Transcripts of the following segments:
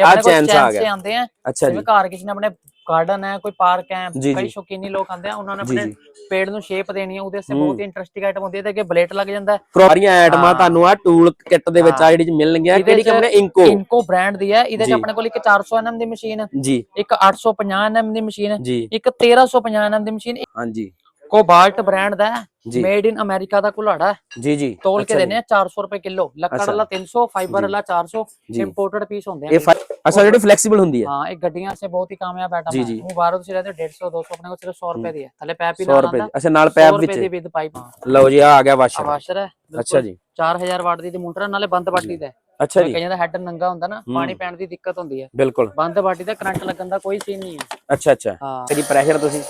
ਆ ਚੈਨਸ ਆ ਗਿਆ ਆਉਂਦੇ ਆ ਅੱਛਾ ਜੀ ਘਰ ਕਿਸੇ ਨੇ ਆਪਣੇ ਗਾਰਡਨ ਹੈ ਕੋਈ ਪਾਰਕ ਹੈ ਕਈ। ਸ਼ੌਕੀਨੀ ਲੋਕ ਆਉਂਦੇ ਆ ਉਹਨਾਂ ਨੇ ਆਪਣੇ। ਪੇੜ ਨੂੰ ਸ਼ੇਪ ਦੇਣੀ ਹੈ ਉਹਦੇ ਵਾਸਤੇ ਹੂੰ। ਬਹੁਤ ਹੀ ਇੰਟਰਸਟਿੰਗ ਆਈਟਮ ਹੁੰਦੀ ਹੈ ਤੇ ਅੱਗੇ ਬਲੇਟ ਲੱਗ ਜਾਂਦਾ ਹੈ ਸਾਰੀਆਂ ਆਈਟਮਾਂ ਹਾਂ। ਤੁਹਾਨੂੰ ਆ ਟੂਲ ਕਿੱਟ ਦੇ ਵਿੱਚ ਆ ਹਾਂ। ਜਿਹੜੀ ਚ ਮਿਲਣਗੀਆਂ ਕਿਹੜੀ ਕੰਪਨੀ ਇੰਕੋ ਇਨਕੋ ਬ੍ਰਾਂਡ ਦੀ ਹੈ ਇਹਦੇ ਚ। ਆਪਣੇ ਕੋਲ ਇੱਕ 400 nm ਦੀ ਮਸ਼ੀਨ ਜੀ ਇੱਕ 850 nm ਦੀ ਮਸ਼ੀਨ ਜੀ ਇੱਕ 1350 nm ਦੀ ਮਸ਼ੀਨ ਹਾਂਜੀ ਕੋਬਾਲਟ ਬ੍ਰਾਂਡ ਦਾ ਮੇਡ ਇਨ ਅਮਰੀਕਾ ਦਾ ਕੁਲਾੜਾ ਹੈ। ਜੀ ਜੀ। ਤੋਲ ਕੇ ਦੇਣੇ ਆ 400 ਰੁਪਏ ਕਿਲੋ। ਲੱਕੜ। ਵਾਲਾ 300 ਫਾਈਬਰ। ਵਾਲਾ 400 ਜੀ। ਇੰਪੋਰਟਡ ਪੀਸ ਹੁੰਦੇ ਆ ਅੱਛਾ ਜਿਹੜੀ ਫਲੈਕਸੀਬਲ ਹੁੰਦੀ ਹੈ। ਹਾਂ ਇਹ ਗੱਡੀਆਂ ਸੇ ਬਹੁਤ ਹੀ ਕਾਮਯਾਬ ਆਈਟਮ ਜੀ, ਹੈ। ਉਹ ਬਾਹਰੋਂ ਤੁਸੀਂ ਲੈਦੇ 150 200 ਆਪਣੇ ਕੋਲ ਸਿਰਫ 100 ਰੁਪਏ ਦੀ ਹੈ। ਥੱਲੇ ਪੈਪ ਹੀ 100 ਨਾਲ ਰੁਪਏ ਆਉਂਦਾ। ਦੀ। ਅੱਛਾ ਨਾਲ 100 ਪੈਪ ਰੁਪਏ ਦੀ ਵਿੱਚ ਵਿਦ ਪਾਈਪ ਲਓ ਜੀ ਆ ਆ ਗਿਆ ਵਾਸ਼ਰ। ਵਾਸ਼ਰ ਹੈ ਅੱਛਾ ਜੀ। 4000 ਵਾਟ ਦੀ ਤੇ ਮੋਟਰ ਨਾਲੇ ਬੰਦ ਬਾਟੀ ਦਾ। ਅੱਛਾ ਜੀ। ਕਈਆਂ ਦਾ ਹੈਡ ਨੰਗਾ ਹੁੰਦਾ ਨਾ। ਪਾਣੀ ਪੈਣ ਦੀ ਦਿੱਕਤ ਹੁੰਦੀ ਹੈ। ਬਿਲਕੁਲ। ਬੰਦ ਬਾਟੀ ਦਾ ਕਰੰਟ ਲੱਗਣ ਦਾ ਕੋਈ ਸੀਨ ਨਹੀਂ ਹੈ। ਅੱਛਾ ਅੱਛਾ। ਕਦੀ ਪ੍ਰੈਸ਼ਰ ਤੁਸੀਂ?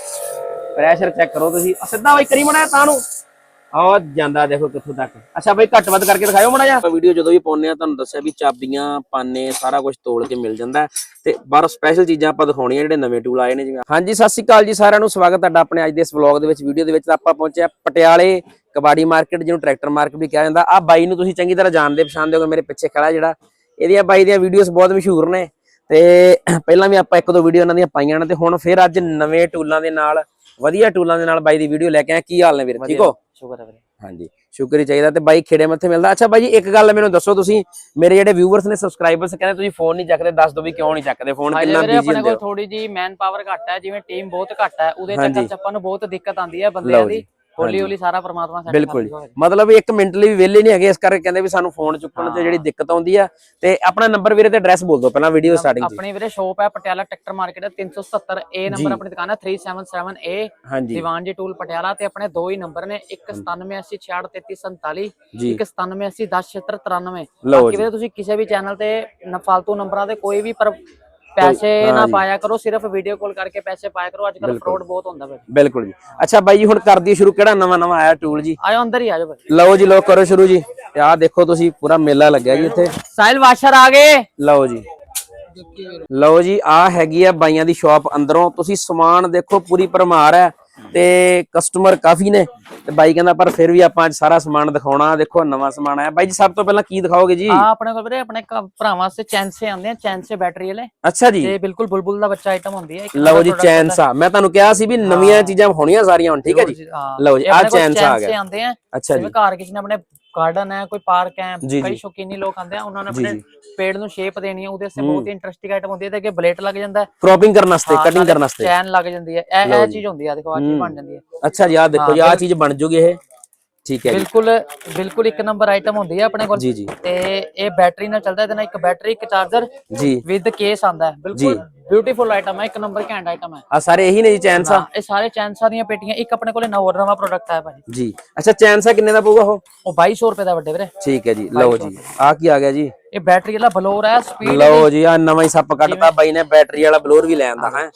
ਪ੍ਰੈਸ਼ਰ ਚੈੱਕ ਕਰੋ ਤੁਸੀਂ। ਆਹ ਸਿੱਧਾ ਬਈ ਕਰੀ ਮੜਾ ਤਾਂ ਨੂੰ। ਆ ਜਾਂਦਾ ਦੇਖੋ ਕਿੱਥੋਂ ਤੱਕ। ਅੱਛਾ ਬਈ ਘੱਟ ਵੱਧ ਕਰਕੇ ਦਿਖਾਇਓ ਮੜਾ ਜਾ ਵੀਡੀਓ ਜਦੋਂ ਵੀ ਪਾਉਂਦੇ ਆ ਤੁਹਾਨੂੰ ਦੱਸਿਆ ਵੀ ਚਾਬੀਆਂ, ਪਾਨੇ, ਸਾਰਾ ਕੁਝ ਤੋੜ ਕੇ ਮਿਲ ਜਾਂਦਾ ਤੇ ਬਾਹਰੋਂ ਸਪੈਸ਼ਲ ਚੀਜ਼ਾਂ ਆਪਾਂ ਦਿਖਾਉਣੀਆਂ ਜਿਹੜੇ ਨਵੇਂ ਟੂਲ ਆਏ ਨੇ, ਜਿਵੇਂ ਹਾਂਜੀ, ਸਤਿ ਸ਼੍ਰੀ ਅਕਾਲ ਜੀ ਸਾਰਿਆਂ ਨੂੰ। ਸਵਾਗਤ ਤੁਹਾਡਾ ਆਪਣੇ ਅੱਜ ਦੇ ਇਸ ਵਲੌਗ ਦੇ ਵਿੱਚ। ਵੀਡੀਓ ਦੇ ਵਿੱਚ ਆਪਾਂ ਪਹੁੰਚੇ ਪਟਿਆਲੇ ਕਬਾੜੀ ਮਾਰਕੀਟ ਜਿਹਨੂੰ ਟਰੈਕਟਰ ਮਾਰਕੀਟ ਵੀ ਕਿਹਾ ਜਾਂਦਾ। ਆ ਬਾਈ ਨੂੰ ਤੁਸੀਂ ਚੰਗੀ ਤਰ੍ਹਾਂ ਜਾਣਦੇ, ਪਛਾਣਦੇ ਹੋਗੇ, ਮੇਰੇ ਪਿੱਛੇ ਖੜਾ ਜਿਹੜਾ। ਇਹਦੀਆਂ ਬਾਈ ਦੀਆਂ ਵੀਡੀਓਜ਼ ਬਹੁਤ ਮਸ਼ਹੂਰ ਨੇ। ਤੇ ਪਹਿਲਾਂ ਵੀ ਆਪਾਂ ਇੱਕ ਦੋ ਵੀਡੀਓ ਇਹਨਾਂ ਦੀਆਂ ਪਾਈਆਂ ਨੇ ਤੇ ਹੁਣ ਫਿਰ ਅੱਜ ਨਵੇਂ ਟੂਲਾਂ ਦੇ ਨਾਲ ਵਧੀਆ ਟੂਲਾਂ ਦੇ ਨਾਲ ਬਾਈ ਦੀ ਵੀਡੀਓ ਲੈ ਕੇ ਆਏ ਕੀ ਹਾਲ ਨੇ ਵੀਰ? ਠੀਕ ਹੋ? ਸ਼ੁਕਰ ਹੈ ਵੀਰੇ। ਹਾਂਜੀ ਸ਼ੁਕਰ ਹੀ ਚਾਹੀਦਾ ਤੇ ਬਾਈ ਖੇੜੇ ਮੱਥੇ ਮਿਲਦਾ। ਅੱਛਾ ਬਾਈ ਜੀ ਇੱਕ ਗੱਲ ਮੈਨੂੰ ਦੱਸੋ ਤੁਸੀਂ ਮੇਰੇ ਜਿਹੜੇ ਵਿਊਅਰਸ ਨੇ ਸਬਸਕ੍ਰਾਈਬਰਸ ਕਹਿੰਦੇ ਤੁਸੀਂ ਫੋਨ ਨਹੀਂ ਚੱਕਦੇ ਦੱਸ ਦਿਓ ਵੀ ਕਿਉਂ ਨਹੀਂ ਚੱਕਦੇ ਫੋਨ ਕਿੰਨਾ ਬਿਜ਼ੀ ਆਪਣੇ ਹੁੰਦੇ ਕੋਲ ਹੋ। ਥੋੜੀ ਜੀ ਮੈਨ ਪਾਵਰ ਘੱਟ ਹੈ ਜਿਵੇਂ ਟੀਮ ਬਹੁਤ ਘੱਟ ਹੈ ਉਹਦੇ। ਚੱਕਰ ਚ ਆਪਾਂ ਨੂੰ ਬਹੁਤ ਦਿੱਕਤ ਆਉਂਦੀ ਹੈ ਬੰਦਿਆਂ ਦੀ। ਹੌਲੀ। ਹੌਲੀ ਸਾਰਾ ਪਰਮਾਤਮਾ ਸਾਡੇ ਬਿਲਕੁਲ। ਮਤਲਬ ਇੱਕ ਮਿੰਟ ਲਈ ਵੀ ਵਿਹਲੇ ਨਹੀਂ ਹੈਗੇ ਇਸ ਕਰਕੇ ਕਹਿੰਦੇ ਵੀ ਸਾਨੂੰ ਫੋਨ ਚੁੱਕਣ ਤੇ ਜਿਹੜੀ ਦਿੱਕਤ ਆਉਂਦੀ ਆ ਤੇ ਆਪਣਾ ਨੰਬਰ ਵੀਰੇ ਤੇ ਐਡਰੈਸ ਬੋਲ ਦਿਓ ਪਹਿਲਾਂ ਵੀਡੀਓ ਸਟਾਰਟਿੰਗ 'ਚ ਆਪਣੀ ਵੀਰੇ ਸ਼ੋਪ ਹੈ ਪਟਿਆਲਾ ਟਰੈਕਟਰ ਮਾਰਕੀਟ 370 ਏ ਜੀ। ਨੰਬਰ ਆਪਣੀ ਦੁਕਾਨ ਹੈ 377 ਏ ਹਾਂਜੀ। ਦੀਵਾਨ ਜੀ ਟੂਲ ਪਟਿਆਲਾ ਤੇ ਆਪਣੇ ਦੋ ਹੀ ਨੰਬਰ ਨੇ ਇੱਕ 9786633347 ਜੀ। ਇੱਕ 9780107693 ਲਓ ਬਾਕੀ ਜੀ। ਵੀਰੇ ਤੁਸੀਂ ਕਿਸੇ ਵੀ ਚੈਨਲ ਤੇ ਨ- ਫਾਲਤੂ ਨੰਬਰਾਂ ਤੇ ਕੋਈ ਵੀ ਪਰ ਪੈਸੇ ਨਾ। ਪਾਇਆ ਕਰੋ ਸਿਰਫ ਵੀਡੀਓ ਕਾਲ ਕਰਕੇ ਪੈਸੇ ਪਾਇਆ ਕਰੋ ਅੱਜ ਕੱਲ। ਫਰਾਡ ਬਹੁਤ ਹੁੰਦਾ ਵੀਰੇ ਬਿਲਕੁਲ ਜੀ। ਅੱਛਾ ਬਾਈ ਜੀ ਹੁਣ ਕਰ ਦਈਏ ਸ਼ੁਰੂ। ਕਿਹੜਾ ਨਵਾਂ ਨਵਾਂ ਆਇਆ ਟੂਲ ਜੀ? ਆਇਓ ਅੰਦਰ ਹੀ ਆਜੋ ਭਾਈ ਲਓ ਜੀ ਲਓ ਕਰੋ ਸ਼ੁਰੂ ਜੀ। ਤੇ ਆਹ ਦੇਖੋ ਤੁਸੀਂ ਪੂਰਾ ਮੇਲਾ ਲੱਗਿਆ ਜੀ ਇੱਥੇ। ਸਾਹਿਲ ਵਾਸ਼ਰ ਆ ਗਏ। ਲਓ ਜੀ। ਲਓ ਜੀ ਆ ਹੈਗੀ ਆ ਬਾਈਆਂ ਦੀ ਸ਼ਾਪ ਅੰਦਰੋਂ। ਤੁਸੀਂ ਸਮਾਨ ਦੇਖੋ ਪੂਰੀ ਭਰਮਾਰ ਹੈ ਤੇ ਕਸਟਮਰ ਕਾਫੀ ਨੇ। ਤੇ ਬਾਈ ਕਹਿੰਦਾ ਪਰ ਫਿਰ ਵੀ ਆਪਾਂ ਅੱਜ ਸਾਰਾ ਸਮਾਨ ਦਿਖਾਉਣਾ ਦੇਖੋ ਨਵਾਂ ਸਮਾਨ ਆਇਆ। ਬਾਈ ਜੀ ਸਭ ਤੋਂ ਪਹਿਲਾਂ ਕੀ ਦਿਖਾਓਗੇ ਜੀ? ਆ ਆਪਣੇ ਕੋਲ ਵੀਰੇ ਆਪਣੇ ਭਰਾਵਾਂ ਵਾਸਤੇ ਚੈਂਸੇ ਆਉਂਦੇ ਆ ਚੈਂਸੇ ਬੈਟਰੀ ਵਾਲੇ। ਅੱਛਾ ਜੀ। ਤੇ ਬਿਲਕੁਲ ਬੁਲਬੁਲ ਦਾ ਬੱਚਾ ਆਈਟਮ ਹੁੰਦੀ ਹੈ ਲਓ ਜੀ ਚੈਨਸਾ ਮੈਂ ਤੁਹਾਨੂੰ ਕਿਹਾ ਸੀ ਵੀ ਨਵੀਆਂ ਚੀਜ਼ਾਂ ਹੋਣੀਆਂ ਸਾਰੀਆਂ ਹੁਣ ਠੀਕ ਹੈ ਜੀ? ਲਓ ਜੀ, ਕੋਲ ਚੈਨਸਾ ਆ ਗਿਆ। ਆਉਂਦੇ ਆ। ਅੱਛਾ ਜੀ। ਘਰ ਕਿਸੇ ਨੇ ਆਪਣੇ ਗਾਰਡਨ ਹੈ ਕੋਈ ਪਾਰਕ ਹੈ ਜੀ, ਕਈ ਜੀ। ਸ਼ੌਕੀਨੀ ਲੋਕ ਆਉਂਦੇ ਆ ਉਹਨਾਂ ਨੇ ਜੀ, ਆਪਣੇ। ਪੇੜ ਨੂੰ ਸ਼ੇਪ ਦੇਣੀ ਹੈ ਉਹਦੇ ਵਾਸਤੇ। ਬਹੁਤ ਹੀ ਇੰਟਰਸਟਿੰਗ ਆਈਟਮ ਹੁੰਦੀ ਹੈ ਤੇ ਅੱਗੇ ਬਲੇਟ ਲੱਗ ਜਾਂਦਾ ਹੈ ਕ੍ਰੋਪਿੰਗ ਕਰਨ ਵਾਸਤੇ ਹਾਂ, ਕਟਿੰਗ ਨਾਲੇ ਕਰਨ ਵਾਸਤੇ ਚੈਨ ਲੱਗ ਜਾਂਦੀ ਹੈ ਇਹ ਇਹ। ਚੀਜ਼ ਹੁੰਦੀ ਆ ਦੇਖੋ ਆ ਚੀਜ਼। ਬਣ ਜਾਂਦੀ ਹੈ ਅੱਛਾ ਜੀ ਆਹ ਦੇਖੋ ਜੀ ਆਹ ਚੀਜ਼ ਬਣ ਜੂਗੀ ਇਹ ਠੀਕ ਹੈ ਬਿਲਕੁਲ ਬਿਲਕੁਲ ਇੱਕ ਨੰਬਰ ਆਈਟਮ ਹੁੰਦੀ ਹੈ ਆਪਣੇ ਕੋਲ। ਜੀ ਜੀ। ਤੇ ਇਹ ਬੈਟਰੀ ਨਾਲ ਚੱਲਦਾ ਇਹਦੇ ਨਾਲ ਇੱਕ ਬੈਟਰੀ ਇੱਕ ਚਾਰਜਰ ਜੀ। ਵਿਦ ਕੇਸ ਆਂਦਾ ਹੈ। ਬਿਲਕੁਲ ਬਿਊਟੀਫੁਲ ਆਈਟਮ ਹੈ ਇੱਕ ਨੰਬਰ ਘੈਂਟ ਆਈਟਮ ਹੈ। ਆ ਸਾਰੇ ਇਹੀ ਨੇ ਜੀ ਚੈਨਸਾ ਇਹ ਸਾਰੇ ਚੈਨਸਾ ਦੀਆਂ ਪੇਟੀਆਂ ਇੱਕ ਆਪਣੇ ਕੋਲੇ ਨਵਾਂ ਨਵਾਂ ਪ੍ਰੋਡਕਟ ਆਇਆ ਭਾਜੀ। ਜੀ। ਅੱਛਾ ਚੈਨਸਾ ਕਿੰਨੇ ਦਾ ਪਊਗਾ ਉਹ? ਉਹ 2200 ਰੁਪਏ ਦਾ ਵੱਡੇ ਵੀਰੇ। ਠੀਕ ਹੈ ਜੀ ਲਓ ਜੀ। ਆਹ ਕੀ ਆ ਗਿਆ ਜੀ? ਇਹ ਬੈਟਰੀ ਵਾਲਾ ਬਲੋਰ ਹੈ ਸਪੀਡ ਲਓ ਜੀ ਆ ਨਵਾਂ ਹੀ ਸੱਪ ਕੱਢਤਾ ਬਾਈ ਨੇ ਬੈਟਰੀ ਵਾਲਾ ਬਲੋਰ ਵੀ ਲੈ ਆਂਦਾ ਹੈ।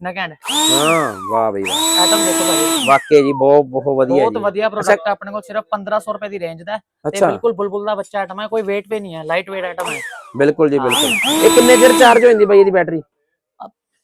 ਕਿੰਨਾ ਘੈਂਟ ਹਾਂ ਵਾਹ ਬਈ ਵਾਹ। ਆਈਟਮ ਦੇਖੋ ਭਾਜੀ ਵਾਕਈ ਜੀ ਬਹੁਤ ਬਹੁਤ ਵਧੀਆ ਬਹੁਤ ਵਧੀਆ ਪ੍ਰੋਡਕਟ ਆਪਣੇ ਕੋਲ ਸਿਰਫ 1500 ਰੁਪਏ ਦੀ ਰੇਂਜ ਦਾ ਹੈ। ਤੇ। ਬਿਲਕੁਲ ਬੁਲਬੁਲ ਦਾ ਬੱਚਾ ਆਈਟਮ ਹੈ ਕੋਈ weight ਵੀ ਨਹੀਂ ਹੈ ਲਾਈਟ weight ਆਈਟਮ ਹੈ। ਬਿਲਕੁਲ ਜੀ ਬਿਲਕੁਲ। ਇਹ ਕਿੰਨੇ ਚਿਰ ਚਾਰਜ ਹੋ ਜਾਂਦੀ ਬਾਈ ਇਹਦੀ ਬੈਟਰੀ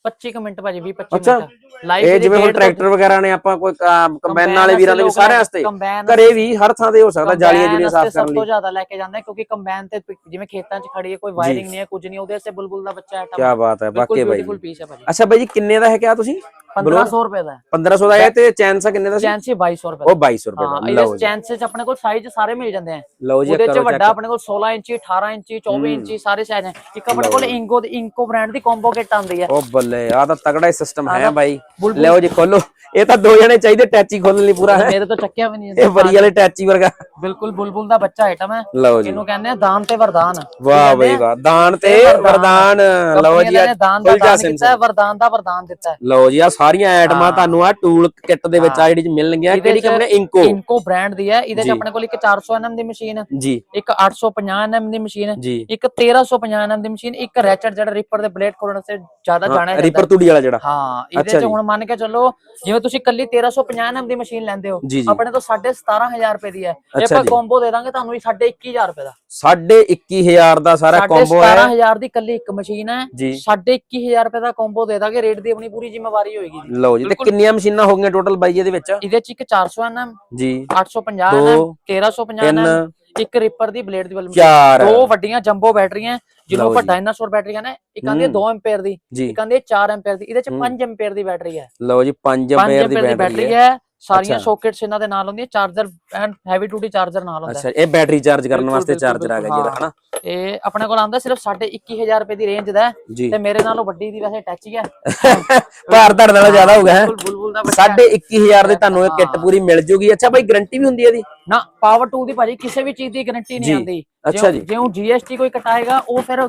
25 ਕੁ ਮਿੰਟ ਭਾਜੀ 20 25 ਅੱਛਾ। ਮਿੰਟ। ਲਾਈਵ ਇਹ ਜਿਵੇਂ ਹੁਣ ਟਰੈਕਟਰ ਵਗੈਰਾ ਨੇ ਆਪਾਂ ਕੋਈ ਕੰਬਾਈਨ ਵਾਲੇ ਵੀਰਾਂ ਦੇ ਵੀ ਸਾਰਿਆਂ ਵਾਸਤੇ ਘਰੇ ਵੀ ਹਰ ਥਾਂ ਤੇ ਹੋ ਸਕਦਾ ਜਾਲੀਆਂ ਜੁਲੀਆਂ ਸਾਫ਼ ਸਭ ਕਰਨ ਤੋਂ ਲਈ। ਜ਼ਿਆਦਾ ਲੈ ਕੇ ਜਾਂਦਾ ਹੈ ਕਿਉਂਕਿ ਕੰਬਾਈਨ ਤੇ ਜਿਵੇਂ ਖੇਤਾਂ 'ਚ ਖੜੀ ਹੈ ਕੋਈ ਵਾਇਰਿੰਗ ਨਹੀਂ ਹੈ ਕੁਝ ਨਹੀਂ ਉਹਦੇ ਵਾਸਤੇ ਬੁਲਬੁਲ ਦਾ ਬੱਚਾ ਆਈਟਮ ਕੀ ਬਾਤ ਹੈ ਵਾਕਈ ਬਾਈ। ਪੀਸ ਹੈ ਭਾਜੀ। ਅੱਛਾ ਬਾਈ ਜੀ ਕਿੰਨੇ ਦਾ ਹੈ ਕਿਹਾ ਤੁਸੀਂ? 1500 ਰੁਪਏ ਦਾ 1500 ਦਾ ਹੈ ਤੇ ਚੈਨਸਾ ਕਿੰਨੇ ਦਾ ਸੀ? ਚੈਂਸੀ 2200 ਰੁਪਏ ਉਹ 2200 ਰੁਪਏ ਦਾ। ਇਹਦੇ ਲਓ ਜੀ। ਚੈਂਸੇ 'ਚ ਆਪਣੇ ਕੋਲ ਸਾਈਜ਼ ਸਾਰੇ ਮਿਲ ਜਾਂਦੇ ਆ। ਲਓ ਜੀ ਉਹਦੇ 'ਚ ਵੱਡਾ। ਆਪਣੇ ਕੋਲ 16 ਇੰਚੀ 18 ਇੰਚੀ 24 ਇੰਚੀ ਸਾਰੇ ਸਾਈਜ਼ ਹੈ ਇੱਕ ਆਪਣੇ ਕੋਲ ਇੰਗੋ ਦੀ ਇੰਕੋ ਬ੍ਰਾਂਡ ਦੀ ਕੰਬੋ ਕਿੱਟ ਆਉਂਦੀ ਹੈ। ਉਹ ਬੱਲੇ ਆ ਤਾਂ ਤਗੜਾ ਹੀ ਸਿਸਟਮ ਹੈ ਬਾਈ। ਲਓ ਜੀ ਖੋਲੋ। ਇਹ ਤਾਂ ਦੋ ਜਣੇ ਚਾਹੀਦੇ ਟੈਚੀ ਖੋਲਣ ਲਈ ਪੂਰਾ। ਹੈ ਮੇਰੇ ਤੋਂ ਚੱਕਿਆ ਵੀ ਨਹੀਂ ਇਹ ਵਰੀ ਵਾਲੇ ਟੈਚੀ ਵਰਗਾ। ਬਿਲਕੁਲ ਬੁਲਬੁਲ ਦਾ ਬੱਚਾ ਆਈਟਮ ਹੈ। ਇਹਨੂੰ ਕਹਿੰਦੇ ਆ ਦਾਨ ਤੇ ਵਰਦਾਨ। ਵਾਹ ਬਈ ਵਾਹ। ਦਾਨ ਤੇ ਵਰਦਾਨ। ਲਓ ਜੀ ਨੇ ਦਾਨ ਦਾ ਵਰਦਾਨ ਦਾ ਵਰਦਾਨ ਦਿੱਤਾ ਲਓ ਜੀ ਆ ਸਾਰੀਆਂ ਆਈਟਮਾਂ ਤੁਹਾਨੂੰ ਆ ਟੂਲ ਕਿੱਟ ਦੇ ਵਿੱਚ ਆ ਜਿਹੜੀ ਚ ਮਿਲਣਗੀਆਂ ਕਿਹੜੀ ਕੰਪਨੀ ਇੰਕੋ ਇਨਕੋ ਬ੍ਰਾਂਡ ਦੀ ਹੈ ਇਹਦੇ ਚ ਆਪਣੇ ਕੋਲ ਇੱਕ 400 nm ਦੀ ਮਸ਼ੀਨ ਜੀ। ਇੱਕ 850 nm ਦੀ ਮਸ਼ੀਨ ਜੀ। ਇੱਕ 1350 nm ਦੀ ਮਸ਼ੀਨ ਇੱਕ ਰੈਚਰ ਜਿਹੜਾ ਰਿਪਰ ਦੇ ਬਲੇਡ ਖੋਲਣ ਸੇ ਜ਼ਿਆਦਾ ਜਾਣਿਆ ਜਾਂਦਾ। ਰੀਪਰ ਤੂੜੀ ਵਾਲਾ ਜਿਹੜਾ। ਹਾਂ ਇਹਦੇ ਚ ਜੀ। ਹੁਣ ਮੰਨ ਕੇ ਚੱਲੋ ਜਿਵੇਂ ਤੁਸੀਂ ਕੱਲੀ 1350 nm ਦੀ ਮਸ਼ੀਨ ਲੈਂਦੇ ਹੋ ਜੀ, ਜੀ। ਆਪਣੇ ਤੋਂ 17500 ਰੁਪਏ ਦੀ ਹੈ। ਇਹ ਅੱਛਾ ਆਪਾਂ ਜੀ। ਕੰਬੋ ਦੇ ਦਾਂਗੇ ਤੁਹਾਨੂੰ 21500 ਰੁਪਏ ਦਾ। ਸਾਢੇ 21000 ਦਾ ਸਾਰਾ ਕੰਬੋ ਹੈ। 17000 ਦੀ ਕੱਲੀ ਇੱਕ ਮਸ਼ੀਨ ਹੈ। ਜੀ। 21500 ਰੁਪਏ ਦਾ ਕੰਬੋ ਦੇ ਦਾਂਗੇ ਰੇਟ ਦੀ ਆਪਣੀ ਪੂਰੀ ਜ਼ਿੰਮੇਵਾਰੀ ਹੋਏਗੀ। ਹੋਏਗੀ ਜੀ ਲਓ ਜੀ ਤੇ ਬਿਲਕੁਲ। ਕਿੰਨੀਆਂ ਮਸ਼ੀਨਾਂ ਹੋ ਗਈਆਂ ਟੋਟਲ ਬਾਈ ਇਹਦੇ ਵਿੱਚ ਇਹਦੇ ਚ ਇੱਕ 400 ਐਨਐਮ ਜੀ 850 ਦੋ, ਐਨਐਮ 1350 ਤਿੰਨ ਐਨਐਮ ਇੱਕ ਰਿਪਰ ਦੀ ਬਲੇਡ ਦੀ ਬਲਮ ਚਾਰ ਦੋ ਵੱਡੀਆਂ ਜੰਬੋ ਬੈਟਰੀਆਂ ਜਿਹਨੂੰ ਲਓ ਆਪਾਂ ਜੀ। ਡਾਇਨਾਸੌਰ ਬੈਟਰੀ ਕਹਿੰਦੇ ਆ। ਇੱਕ ਆਂਦੀ ਹੈ ਹੂੰ। 2 ਐਂਪੀਅਰ ਦੀ ਜੀ ਇੱਕ ਆਂਦੀ ਹੈ 4 ਐਂਪੀਅਰ ਦੀ ਇਹਦੇ ਚ ਹੂੰ। 5 ਐਂਪੀਅਰ ਦੀ ਬੈਟਰੀ ਹੈ ਲਓ ਜੀ 5 5 ਐਂਪੀਅਰ ਦੀ ਐਂਪੀਅਰ ਦੀ ਬੈਟਰੀ ਬੈਟਰੀ ਹੈ ਹੈ ਸਾਰੀਆਂ। ਸੌਕੇਟਸ ਇਹਨਾਂ ਦੇ ਨਾਲ ਹੁੰਦੀਆਂ charger and heavy duty charger ਨਾਲ ਹੁੰਦਾ। ਅੱਛਾ ਇਹ ਬੈਟਰੀ ਚਾਰਜ ਕਰਨ ਵਾਸਤੇ ਚਾਰਜਰ ਆ ਗਿਆ ਜੀ ਇਹਦਾ ਬਿਲਕੁਲ, ਹਨਾ ਇਹ ਆਪਣੇ ਕੋਲ ਆਂਦਾ ਸਿਰਫ 21500 ਰੁਪਏ ਦੀ ਰੇਂਜ ਦਾ ਤੇ ਮੇਰੇ ਨਾਲੋਂ ਵੱਡੀ ਦੀ ਵੈਸੇ ਟੱਚ ਹੀ ਹੈ। ਭਾਰ ਤੁਹਾਡੇ ਨਾਲੋਂ ਜ਼ਿਆਦਾ ਹੋ ਗਿਆ ਹੈ? ਬਿਲਕੁਲ ਬੁਲਬੁਲ ਦਾ ਬੱਚਾ ਹੈ। ਸਾਢੇ 21000 ਦੇ ਤੁਹਾਨੂੰ ਇਹ ਕਿੱਟ। ਪੂਰੀ ਮਿਲ ਜੂਗੀ। ਅੱਛਾ ਬਾਈ ਗਾਰੰਟੀ ਵੀ ਹੁੰਦੀ ਹੈ ਇਹਦੀ? ਨਾ ਪਾਵਰ 2 ਦੀ ਭਾਜੀ ਕਿਸੇ ਵੀ ਚੀਜ਼ ਦੀ ਗਾਰੰਟੀ ਨਹੀਂ ਆਉਂਦੀ। ਅੱਛਾ ਜੀ। ਜਿਉਂ ਜੀਐਸਟੀ ਕੋਈ ਕਟਾਏਗਾ ਉਹ ਫਿਰ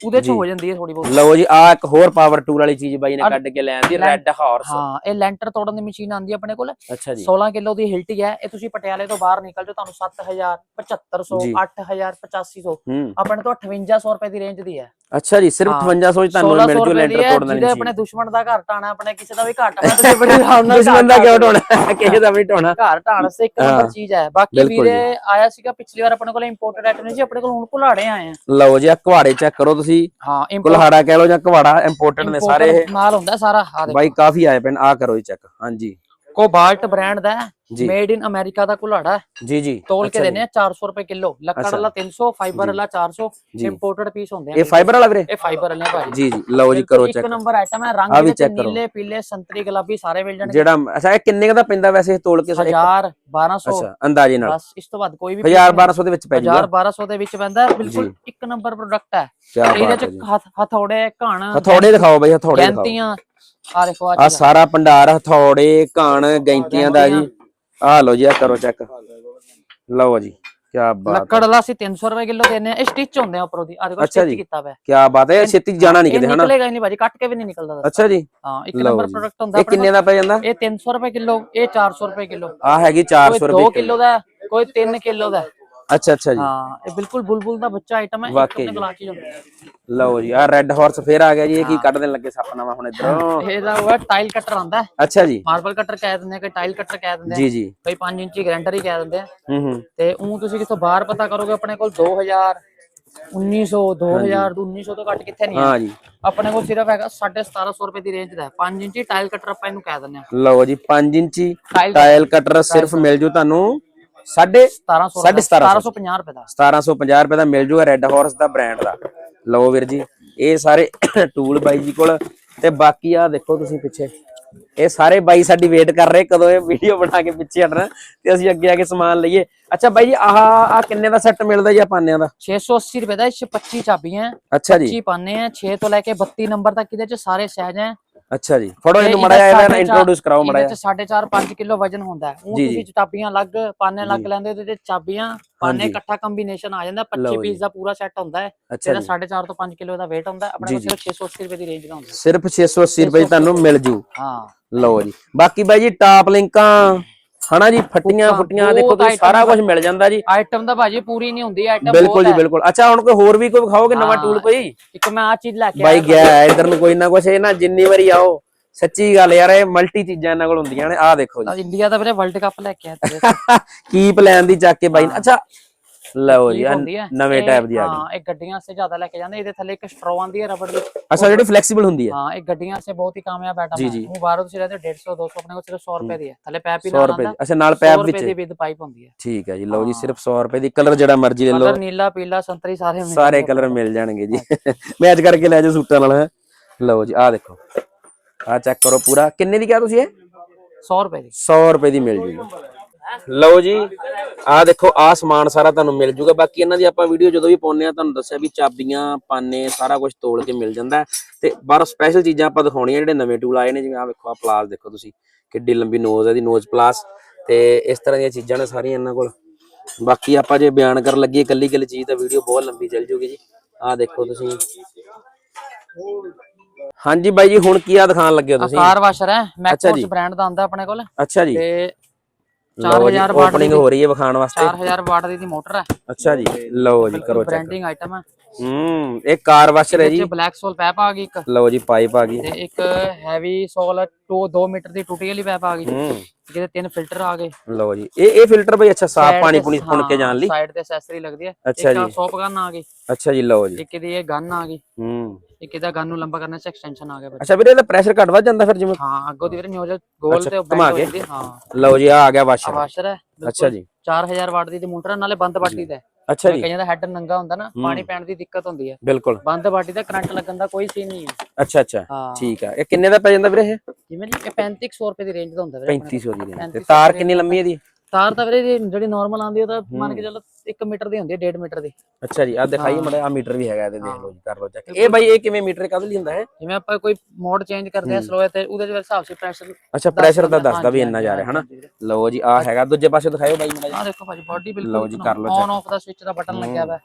ਉਹਦੇ ਚ। ਹੋ ਜਾਂਦੀ ਹੈ ਥੋੜੀ ਬਹੁਤ। ਲਓ ਜੀ ਆ ਇੱਕ ਹੋਰ ਪਾਵਰ ਟੂਲ ਵਾਲੀ ਚੀਜ਼ ਬਾਈ ਨੇ ਕੱਢ ਕੇ ਲੈ ਆਂਦੀ ਰੈੱਡ ਹਾਰਸ ਹਾਂ ਇਹ ਲੈਂਟਰ ਤੋੜਨ ਦੀ ਮਸ਼ੀਨ ਆਂਦੀ ਆਪਣੇ ਕੋਲ। ਅੱਛਾ ਜੀ। 16 ਕਿਲੋ ਦੀ ਹਿਲਟੀ ਹੈ ਇਹ ਤੁਸੀਂ ਪਟਿਆਲੇ ਤੋਂ ਬਾਹਰ ਨਿਕਲ ਜਾਓ ਤੁਹਾਨੂੰ 7000 7500 ਜੀ। 8000 8500 ਹੂੰ। ਆਪਣੇ ਤੋਂ 5800 ਰੁਪਏ ਦੀ ਰੇਂਜ ਦੀ ਹੈ। ਅੱਛਾ ਜੀ ਸਿਰਫ ਹਾਂ। 5800 ਚ ਤੁਹਾਨੂੰ 1600 ਮਿਲ ਜੂ ਲੈਂਟਰ ਤੋੜਨ ਦੀ ਮਸ਼ੀਨ ਆਪਣੇ ਦੁਸ਼ਮਣ ਦਾ ਘਰ ਢਾਣਾ ਆਪਣੇ ਕਿਸੇ ਦਾ ਵੀ ਘਰ ਢਾਣਾ ਤੁਸੀਂ ਬੜੀ ਆਰਾਮ ਨਾਲ ਦੁਸ਼ਮਣ ਦਾ ਕਿਉਂ ਢੋਣਾ ਕਿਸੇ ਦਾ ਵੀ ਢੋਣਾ ਘਰ ਢਾਣ ਸੇ ਇੱਕ। ਨੰਬਰ ਚੀਜ਼ ਹੈ। ਬਾਕੀ ਵੀਰੇ ਆਇਆ ਸੀਗਾ ਪਿਛਲੀ ਵਾਰ ਆਪਣੇ ਕੋਲ ਇੰਪੋਰਟਡ ਆਈਟਮ ਨਹੀਂ ਸੀ ਆਪਣੇ ਕੋਲ ਹੁਣ ਕੁਲਾੜੇ ਆਏ ਆ। ਲਓ ਜੀ ਆ ਕੁਹਾੜੇ ਚੈੱਕ ਕਰੋ ਤੁਸੀਂ। ਹਾਂ ਕੁਲਹਾੜਾ ਕਹਿ ਲਓ ਜਾਂ ਕੁਹਾੜਾ ਇੰਪੋਰਟਡ ਨੇ ਸਾਰੇ ਇਹ। ਮਾਲ ਹੁੰਦਾ ਸਾਰਾ ਆ ਦੇਖੋ। ਬਾਈ ਕਾਫੀ ਆਏ ਪੈਣ ਆ ਕਰੋ ਜੀ ਚੈੱਕ ਹਾਂਜੀ। ਕੋਬਾਲਟ ਬ੍ਰਾਂਡ ਦਾ ਹੈ ਮੇਡ ਇਨ ਅਮਰੀਕਾ ਦਾ ਕੁਲਾੜਾ ਹੈ। ਜੀ ਜੀ। ਤੋਲ ਕੇ ਦੇਣੇ ਆ 400 ਰੁਪਏ ਕਿਲੋ ਲੱਕੜ। ਵਾਲਾ 300 ਫਾਈਬਰ। ਵਾਲਾ 400 ਜੀ। ਇੰਪੋਰਟਡ ਪੀਸ ਹੁੰਦੇ ਆ। ਇਹ ਫਾਈਬਰ ਵਾਲਾ ਵੀਰੇ? ਇਹ ਫਾਈਬਰ ਵਾਲੇ ਭਾਜੀ ਜੀ ਜੀ। ਲਓ ਜੀ ਕਰੋ ਇੱਕ ਚੈੱਕ ਨੰਬਰ ਆਈਟਮ ਹੈ ਰੰਗ ਵਿੱਚ। ਨੀਲੇ ਪੀਲੇ ਸੰਤਰੀ ਗੁਲਾਬੀ ਸਾਰੇ ਮਿਲ ਜਾਣਗੇ। ਜਿਹੜਾ ਅੱਛਾ ਇਹ ਕਿੰਨੇ ਦਾ ਪੈਂਦਾ ਵੈਸੇ ਤੋਲ ਕੇ ਸਾਰੇ? 1000 1200 ਅੱਛਾ ਅੰਦਾਜ਼ੇ ਨਾਲ। ਬਸ ਇਸ ਤੋਂ ਬਾਅਦ ਕੋਈ ਵੀ 1000 1200 ਦੇ ਵਿੱਚ ਪੈ 1000 ਜਾਊਗਾ। 1200 ਦੇ ਵਿੱਚ ਪੈਂਦਾ ਬਿਲਕੁਲ। ਇੱਕ ਨੰਬਰ ਪ੍ਰੋਡਕਟ ਹੈ। ਇਹਦੇ ਚ ਹਥੌੜੇ ਘਣ ਹਥੌੜੇ ਦਿਖਾਓ ਬਈ ਹਥੌੜੇ ਦਿਖਾਓ। ਗੈਂਤੀਆਂ ਆ ਦੇਖੋ ਆ ਆ ਸਾਰਾ ਭੰਡਾਰ ਹਥੌੜੇ ਘਾਣ ਗੈਂਤੀਆਂ ਦਾ ਜੀ। ਆ ਲਓ ਜੀ ਆ ਕਰੋ ਚੈੱਕ ਲਓ ਜੀ ਕੀ ਬਾਤ ਲੱਕੜ ਵਾਲਾ ਅਸੀਂ 300 ਰੁਪਏ ਕਿਲੋ ਆ ਇਹ ਸਟਿਚ ਹੁੰਦੇ ਆ ਉੱਪਰੋਂ ਦੀ ਆ ਦੇਖੋ ਸਟਿਚ। ਕੀਤਾ ਹੋਇਆ। ਕੀ ਬਾਤ ਹੈ ਛੇਤੀ ਜਾਣਾ ਨਹੀਂ ਕਿਤੇ ਹਨਾ ਨਿਕਲੇਗਾ ਹੀ ਨਹੀਂ ਭਾਜੀ ਕੱਟ ਕੇ ਵੀ ਨਹੀਂ ਨਿਕਲਦਾ। ਅੱਛਾ ਜੀ ਹਾਂ ਇੱਕ ਨੰਬਰ। ਪ੍ਰੋਡਕਟ ਹੁੰਦਾ ਇਹ ਕਿੰਨੇ ਦਾ ਪੈ ਜਾਂਦਾ ਇਹ 300 ਰੁਪਏ ਕਿਲੋ ਇਹ 400 ਰੁਪਏ ਕਿਲੋ ਆ ਹੈਗੀ ਕੋਈ 400 2 ਰੁਪਏ ਕਿਲੋ ਦਾ ਕੋਈ 3 ਕਿਲੋ ਦਾ। ਅੱਛਾ ਅੱਛਾ ਜੀ। ਹਾਂ ਇਹ ਬਿਲਕੁਲ ਬੁਲਬੁਲ ਦਾ ਬੱਚਾ ਆਈਟਮ ਹੈ ਵਾਕਈ ਇੱਕ ਜੀ। ਗਲਾਸ ਚ ਹੁੰਦਾ ਲਓ ਜੀ ਆ ਰੈੱਡ ਹਾਰਸ ਫੇਰ ਆ ਗਿਆ ਜੀ ਇਹ ਕੀ ਕੱਢ ਦੇਣ ਲੱਗੇ ਸੱਪ ਨਵਾਂ ਹੁਣ ਇਧਰੋਂ? ਇਹਦਾ ਉਹ ਟਾਈਲ ਕਟਰ ਆਂਦਾ ਅੱਛਾ ਜੀ। ਮਾਰਬਲ ਕਟਰ ਕਹਿ ਦਿੰਦੇ ਆ ਕੋਈ ਟਾਈਲ ਕਟਰ ਕਹਿ ਦਿੰਦੇ ਆ। ਜੀ ਜੀ। ਕੋਈ 5 ਇੰਚੀ ਗ੍ਰੈਂਡਰ ਹੀ ਕਹਿ ਦਿੰਦੇ ਆ। ਹੂੰ ਹੂੰ। ਤੇ ਉਹ ਤੁਸੀਂ ਕਿਥੋਂ ਬਾਹਰ ਪਤਾ ਕਰੋਗੇ ਆਪਣੇ ਕੋਲ 2000 1900 2000 ਤੋਂ 1900 ਤੋਂ ਘੱਟ ਕਿੱਥੇ ਨਹੀਂ ਹੈ। ਜੀ। ਆਪਣੇ ਕੋਲ ਸਿਰਫ ਹੈਗਾ 1750 ਰੁਪਏ ਦੀ ਰੇਂਜ ਦਾ 5 ਇੰਚੀ ਟਾਈਲ ਕਟਰ ਆਪਾਂ ਇਹਨੂੰ ਕਹਿ ਦਿੰਦੇ ਆ। ਲਓ ਜੀ 5 ਇੰਚੀ ਟਾਈਲ ਟਾਇਲ ਕਟਰ ਸਿਰਫ ਮਿਲ ਜੂ ਤੁਹਾਨੂੰ ਸਾਢੇ 1700 ਸਾਢੇ 1700 1750 ਰੁਪਏ ਦਾ। 1750 ਰੁਪਏ ਦਾ ਮਿਲ ਜੂਗਾ ਰੈੱਡ ਹਾਰਸ ਦਾ ਬ੍ਰਾਂਡ ਦਾ। ਲਓ ਵੀਰ ਜੀ ਇਹ ਸਾਰੇ ਟੂਲ ਬਾਈ ਜੀ ਕੋਲ। ਤੇ ਬਾਕੀ ਆ ਦੇਖੋ ਤੁਸੀਂ ਪਿੱਛੇ। ਇਹ ਸਾਰੇ ਬਾਈ ਸਾਡੀ ਵੇਟ ਕਰ ਰਹੇ ਕਦੋਂ ਇਹ ਵੀਡੀਓ ਬਣਾ ਕੇ ਪਿੱਛੇ ਹਟਣਾ। ਤੇ ਅਸੀਂ ਅੱਗੇ ਆ ਕੇ ਸਮਾਨ ਲਈਏ। ਅੱਛਾ ਬਾਈ ਜੀ ਆਹ ਆ ਕਿੰਨੇ ਦਾ ਸੈੱਟ ਮਿਲਦਾ ਜੀ ਆ ਪਾਨਿਆਂ ਦਾ 680 ਰੁਪਏ ਦਾ ਇਸ 'ਚ 25 ਚਾਬੀਆਂ ਹੈ ਅੱਛਾ ਜੀ। 25 ਪਾਨੇ ਆ 6 ਤੋਂ ਲੈ ਕੇ 32 ਨੰਬਰ ਤੱਕ ਇਹਦੇ ਚ ਸਾਰੇ ਸਾਈਜ਼ ਹੈ ਅੱਛਾ ਜੀ। ਫੜੋ ਇਹਨੂੰ ਇਹਦਾ ਮੜਾ ਜਿਹਾ ਚਾਰ- ਇੰਟਰੋਡਿਊਸ ਕਰਾਓ ਮੜਾ ਇਹਦੇ ਚ 4.5 5 ਕਿਲੋ ਵਜਨ ਹੁੰਦਾ ਹੈ ਉਹ ਤੁਸੀਂ ਚਾਬੀਆਂ ਅਲੱਗ ਪਾਨੇ ਅਲੱਗ ਲੈਂਦੇ ਤੇ ਚਾਬੀਆਂ ਪਾਨੇ। ਇਕੱਠਾ ਕੰਬੀਨੇਸ਼ਨ ਆ ਜਾਂਦਾ 25 ਲਓ ਜੀ। ਪੀਸ ਦਾ ਪੂਰਾ ਸੈੱਟ ਹੁੰਦਾ ਹੈ ਅੱਛਾ ਇਹਦਾ ਜੀ। 4.5 ਤੋਂ 5 ਕਿਲੋ ਦਾ weight ਹੁੰਦਾ ਆਪਣੇ ਕੋਲ ਸਿਰਫ 680 ਰੁਪਏ ਦੀ ਰੇਂਜ ਦਾ ਹੁੰਦਾ। ਸਿਰਫ 680 ਰੁਪਏ ਤੁਹਾਨੂੰ ਮਿਲ ਜੂ। ਹਾਂ। ਲਓ ਜੀ। ਬਾਕੀ ਬਾਈ ਜੀ ਟਾਪ ਲਿੰਕਾਂ ਹਨਾ ਜੀ ਫੱਟੀਆਂ ਫੁੱਟੀਆਂ ਦੇਖੋ ਤੁਸੀਂ ਸਾਰਾ ਕੁਝ ਮਿਲ ਜਾਂਦਾ ਜੀ। ਆਈਟਮ ਤਾਂ ਭਾਜੀ ਪੂਰੀ ਨਹੀਂ ਹੁੰਦੀ ਆਈਟਮ ਬਿਲਕੁਲ ਜੀ ਬਿਲਕੁਲ। ਅੱਛਾ ਹੁਣ ਕੋਈ ਹੋਰ ਵੀ ਕੋਈ ਵਿਖਾਓਗੇ ਨਵਾਂ। ਟੂਲ ਕੋਈ? ਇੱਕ ਮੈਂ ਆ ਚੀਜ਼ ਲੈ ਕੇ ਬਾਈ ਗਿਆ ਇਧਰ ਨੂੰ ਕੋਈ ਨਾ ਕੁਛ ਇਹ ਨਾ ਜਿੰਨੀ ਵਾਰੀ ਆਓ ਸੱਚੀ ਗੱਲ ਯਾਰ ਇਹ ਮਲਟੀ ਚੀਜ਼ਾਂ ਇਹਨਾਂ ਕੋਲ ਹੁੰਦੀਆਂ ਨੇ ਆਹ ਦੇਖੋ ਜੀ। ਇੰਡੀਆ ਦਾ ਵੀਰੇ ਵਰਲਡ ਕੱਪ ਲੈ ਕੇ ਆਇਆ ਕੀ ਪਲਾਨ ਦੀ ਚੱਕ ਕੇ ਬਾਈ ਅੱਛਾ ਲਓ ਜੀ ਹੁੰਦੀ ਹੈ ਨਵੇਂ ਟਾਈਪ ਦੀ ਆ ਗਈ। ਹਾਂ ਇਹ ਗੱਡੀਆਂ ਸੇ ਜ਼ਿਆਦਾ ਲੈ ਕੇ ਜਾਂਦੇ ਇਹਦੇ ਥੱਲੇ ਇੱਕ ਸਟ੍ਰੋ ਆਂਦੀ ਹੈ ਰਬੜ ਦੀ। ਅੱਛਾ ਜਿਹੜੀ ਫਲੈਕਸੀਬਲ ਹੁੰਦੀ ਹੈ ਹਾਂ ਇਹ ਗੱਡੀਆਂ ਸੇ ਬਹੁਤ ਹੀ ਕਾਮਯਾਬ ਆਈਟਮ ਹੈ। ਉਹ ਬਾਹਰੋਂ ਤੁਸੀਂ ਲੈਂਦੇ 150 200 ਆਪਣੇ ਕੋਲ ਸਿਰਫ 100 ਰੁਪਏ ਦੀ ਹੈ ਥੱਲੇ ਪੈਪ ਹੀ 100 ਨਾਲ ਰੁਪਏ ਆਂਦਾ ਅੱਛਾ ਨਾਲ 100 ਪੈਪ ਰੁਪਏ ਦੀ ਵਿੱਚ ਵਿਦ ਪਾਈਪ ਹੁੰਦੀ ਹੈ ਠੀਕ ਹੈ ਜੀ ਲਓ ਜੀ ਸਿਰਫ 100 ਰੁਪਏ ਦੀ। ਕਲਰ ਜਿਹੜਾ ਮਰਜ਼ੀ ਲੈ ਲਓ। ਕਲਰ ਨੀਲਾ ਪੀਲਾ ਸੰਤਰੀ ਸਾਰੇ ਮਿਲ ਸਾਰੇ ਕਲਰ ਮਿਲ ਜਾਣਗੇ ਜੀ। ਮੈਚ ਕਰਕੇ ਲੈ ਜਾਓ ਸੂਟਾਂ ਨਾਲ। ਲਓ ਜੀ ਆਹ ਦੇਖੋ। ਆਹ ਚੈੱਕ ਕਰੋ ਪੂਰਾ। ਕਿੰਨੇ ਦੀ ਕਿਹਾ ਤੁਸੀਂ ਇਹ? 100 ਰੁਪਏ ਦੀ। 100 ਰੁਪਏ ਦੀ ਮਿਲ ਜੂਗੀ। ਲਓ ਜੀ ਆਹ ਦੇਖੋ ਆਹ ਸਮਾਨ ਸਾਰਾ ਤੁਹਾਨੂੰ ਮਿਲ ਜੂਗਾ। ਬਾਕੀ ਇਹਨਾਂ ਦੀ ਆਪਾਂ ਵੀਡੀਓ ਜਦੋਂ ਵੀ ਪਾਉਂਦੇ ਆ ਤੁਹਾਨੂੰ ਦੱਸਿਆ ਵੀ ਚਾਬੀਆਂ ਪਾਨੇ ਸਾਰਾ ਕੁਝ ਤੋਲ ਕੇ ਮਿਲ ਜਾਂਦਾ। ਤੇ ਬਾਹਰ ਸਪੈਸ਼ਲ ਚੀਜ਼ਾਂ ਆਪਾਂ ਦਿਖਾਉਣੀਆਂ ਜਿਹੜੇ ਨਵੇਂ ਟੂਲ ਆਏ ਨੇ ਜਿਵੇਂ ਆਹ ਵੇਖੋ ਆਹ ਪਲਾਸ ਦੇਖੋ ਤੁਸੀਂ ਕਿੱਡੀ ਲੰਬੀ ਨੋਜ਼ ਹੈ ਦੀ ਨੋਜ਼ ਪਲਾਸ ਤੇ ਇਸ ਤਰ੍ਹਾਂ ਦੀਆਂ ਚੀਜ਼ਾਂ ਨੇ ਸਾਰੀਆਂ ਇਹਨਾਂ ਕੋਲ। ਬਾਕੀ ਆਪਾਂ ਜੇ ਬਿਆਨ ਕਰਨ ਲੱਗੇ ਇਕੱਲੀ ਇਕੱਲੀ ਚੀਜ਼ ਤਾਂ ਵੀਡੀਓ ਬਹੁਤ ਲੰਬੀ ਚੱਲ ਜੂਗੀ ਜੀ। ਆਹ ਦੇਖੋ ਤੁਸੀਂ। ਹਾਂਜੀ ਬਾਈ ਜੀ ਹੁਣ ਕੀ ਆ ਦਿਖਾਉਣ ਲੱਗੇ ਹੋ ਤੁਸੀਂ? ਕਾਰ ਵਾਸ਼ਰ ਹੈ। ਮੈਕਫੋਰਸ ਬ੍ਰਾਂਡ ਦਾ ਆਂਦਾ ਆਪਣੇ ਕੋਲ। ਅੱਛਾ ਜੀ। ਤੇ 4000 ਵਾਟ ਓਪਨਿੰਗ ਦੀ ਹੋ ਰਹੀ ਹੈ ਵਿਖਾਣ ਵਾਸਤੇ। 4000 ਵਾਟ ਦੀ ਦੀ ਮੋਟਰ ਹੈ। ਅੱਛਾ ਜੀ ਲਓ ਜੀ ਕਰੋ ਚੈੱਕ ਬ੍ਰਾਂਡਿੰਗ ਆਈਟਮ ਹੈ। ਹੂੰ ਇਹ ਕਾਰ ਵਾਸ਼ਰ ਹੈ ਜੀ। ਚ ਬਲੈਕ ਸੋਲ ਪੈਪ ਆ ਗਈ ਇੱਕ। ਲਓ ਜੀ ਪਾਈਪ ਆ ਗਈ। ਤੇ ਇੱਕ ਹੈਵੀ ਸੋਲ 2 2 ਮੀਟਰ ਦੀ ਟੂਟੀ ਵਾਲੀ ਪੈਪ ਆ ਗਈ। ਹੂੰ। ਜਿਹਦੇ ਤਿੰਨ ਫਿਲਟਰ ਆ ਗਏ। ਲਓ ਜੀ ਇਹ ਇਹ ਫਿਲਟਰ ਬਈ ਅੱਛਾ ਸਾਫ਼ ਪਾਣੀ ਪੂਣੀ ਪੁਣ ਕੇ ਜਾਣ ਲਈ। ਸਾਈਡ ਤੇ ਐਕਸੈਸਰੀ ਲੱਗਦੀ ਹੈ। ਅੱਛਾ ਜੀ। ਸੌਪ ਗਨ ਆ ਗਈ। ਅੱਛਾ ਜੀ ਲਓ ਜੀ। ਇੱਕ ਦੀ ਇਹ ਗਨ ਆ ਗਈ। ਹੂੰ। ਇੱਕ ਇਹਦਾ ਗਨ ਨੂੰ ਲੰਬਾ ਕਰਨ ਚ ਐਕਸਟੈਂਸ਼ਨ ਆ ਗਿਆ ਭਾਜੀ ਅੱਛਾ ਵੀਰੇ ਇਹਦਾ ਪ੍ਰੈਸ਼ਰ ਘੱਟ ਵੱਧ ਜਾਂਦਾ ਫਿਰ ਜਿਵੇਂ ਹਾਂ ਅੱਗੋਂ ਦੀ ਵੀਰੇ ਨਿਊਜ਼ ਗੋਲ ਅੱਛਾ, ਤੇ ਘੁਮਾ ਹੋ ਕੇ। ਜਾਂਦੀ, ਹਾਂ। ਲਓ ਜੀ ਆ ਆ ਗਿਆ ਵਾਸ਼ਰ ਵਾਸ਼ਰ ਹੈ ਅੱਛਾ ਜੀ। 4000 ਵਾਟ ਦੀ ਤੇ ਮੋਟਰ ਨਾਲੇ ਬੰਦ ਬਾਟੀ ਦਾ ਹੈ। ਅੱਛਾ ਜੀ। ਕਈਆਂ ਦਾ ਹੈਡ ਨੰਗਾ ਹੁੰਦਾ ਨਾ ਪਾਣੀ ਪੈਣ ਦੀ ਦਿੱਕਤ ਹੁੰਦੀ ਹੈ। ਬਿਲਕੁਲ। ਬੰਦ ਬਾਟੀ ਦਾ ਕਰੰਟ ਲੱਗਣ ਦਾ ਕੋਈ ਸੀਨ ਨਹੀਂ ਹੈ। ਅੱਛਾ ਅੱਛਾ। ਹਾਂ। ਠੀਕ ਆ। ਇਹ ਕਿੰਨੇ ਦਾ ਪੈ ਜਾਂਦਾ ਵੀਰੇ ਇਹ? ਜਿਵੇਂ ਜੀ ਇਹ 3500 ਰੁਪਏ ਦੀ ਰੇਂਜ ਦਾ ਹੁੰਦਾ ਵੀਰੇ 3500 ਦੀ ਰੇਂਜ ਤੇ 3500 ਤਾਰ ਕਿੰਨੀ ਲੰਮੀ ਹੈ ਦੀ ਤਾਰ ਤਾਂ ਵੀਰੇ ਜੀ ਜਿਹੜੀ ਨਾਰਮਲ ਆਉਂਦੀ ਉਹ ਤਾਂ ਮੰਨ ਕੇ ਚੱਲੋ 1 ਮੀਟਰ ਦੀ ਹੁੰਦੀ ਹੈ 1.5 ਮੀਟਰ ਦੀ। ਅੱਛਾ ਜੀ ਆ ਦਿਖਾਈ ਮੜਾ ਆ ਮੀਟਰ ਵੀ ਹੈਗਾ ਇਹਦੇ ਦੇਖ ਲਓ ਜੀ ਕਰ ਲਓ ਚੈੱਕ ਇਹ ਬਾਈ ਇਹ ਕਿਵੇਂ ਮੀਟਰ ਕਦ ਲਈ ਹੁੰਦਾ ਹੈ? ਜਿਵੇਂ ਆਪਾਂ ਕੋਈ ਮੋਡ ਚੇਂਜ ਕਰਦੇ ਆ ਸਲੋ ਤੇ ਉਹਦੇ ਦੇ ਹਿਸਾਬ ਸੇ ਪ੍ਰੈਸ਼ਰ ਅੱਛਾ ਪ੍ਰੈਸ਼ਰ ਦਾ ਦੱਸਦਾ ਵੀ ਇੰਨਾ ਜਾ ਰਿਹਾ ਹਨਾ? ਲਓ ਜੀ ਆ ਹੈਗਾ ਦੂਜੇ ਪਾਸੇ ਦਿਖਾਇਓ ਬਾਈ ਮੜਾ ਆ ਦੇਖੋ ਭਾਜੀ ਬਾਡੀ ਲਓ ਜੀ, ਕਰ ਬਿਲਕੁਲ ਲਓ ਔਨ ਆਫ ਦਾ ਸਵਿਚ ਦਾ ਬਟਨ ਲੱਗਿਆ ਹੋਇਆ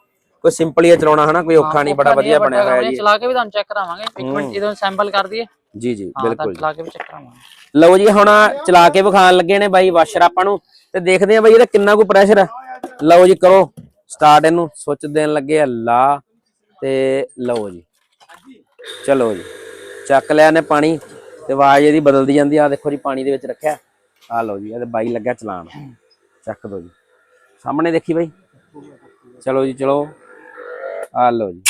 ਕੋਈ ਸਿੰਪਲ ਹੀ ਆ ਚਲਾਉਣਾ ਹਨਾ? ਕੋਈ ਔਖਾ ਨਹੀਂ ਬੜਾ ਵਧੀਆ ਬਣਿਆ ਹੋਇਆ ਜੀ। ਚਲਾ ਕੇ ਵੀ ਤੁਹਾਨੂੰ ਚੈੱਕ ਕਰਾਵਾਂਗੇ ਇੱਕ ਮਿੰਟ ਜਦੋਂ ਸੈਂਪਲ ਕਰ ਦਈਏ। ਜੀ ਜੀ ਬਿਲਕੁਲ ਚਲਾ ਕੇ ਵੀ ਚੈੱਕ ਕਰਾਵਾਂਗੇ ਲਓ ਜੀ ਹੁਣ ਚਲਾ ਕੇ ਵਿਖਾਣ ਲੱਗੇ ਨੇ ਬਾਈ ਵਾਸ਼ਰ ਆਪਾਂ ਨੂੰ। ਤੇ ਦੇਖਦੇ ਆ ਬਾਈ ਇਹਦਾ ਕਿੰਨਾ ਕੁ ਪ੍ਰੈਸ਼ਰ ਹੈ ਲਓ ਜੀ ਕਰੋ ਸਟਾਰਟ ਇਹਨੂੰ। ਸੁੱਚ ਦੇਣ ਲੱਗੇ ਆ ਲਾ। ਤੇ ਲਓ ਜੀ। ਚਲੋ ਜੀ ਚੱਕ ਲਿਆ ਨੇ ਪਾਣੀ। ਤੇ ਆਵਾਜ਼ ਇਹਦੀ ਬਦਲਦੀ ਜਾਂਦੀ ਆ। ਦੇਖੋ ਜੀ ਪਾਣੀ ਦੇ ਵਿੱਚ ਰੱਖਿਆ। ਆ ਲਓ ਜੀ ਇਹਦੇ ਬਾਈ ਲੱਗਿਆ ਚਲਾਣ ਚੱਕ ਦੋ ਜੀ। ਸਾਹਮਣੇ ਦੇਖੀ ਬਾਈ। ਚਲੋ ਜੀ ਚਲੋ। ਆ ਲਓ ਜੀ।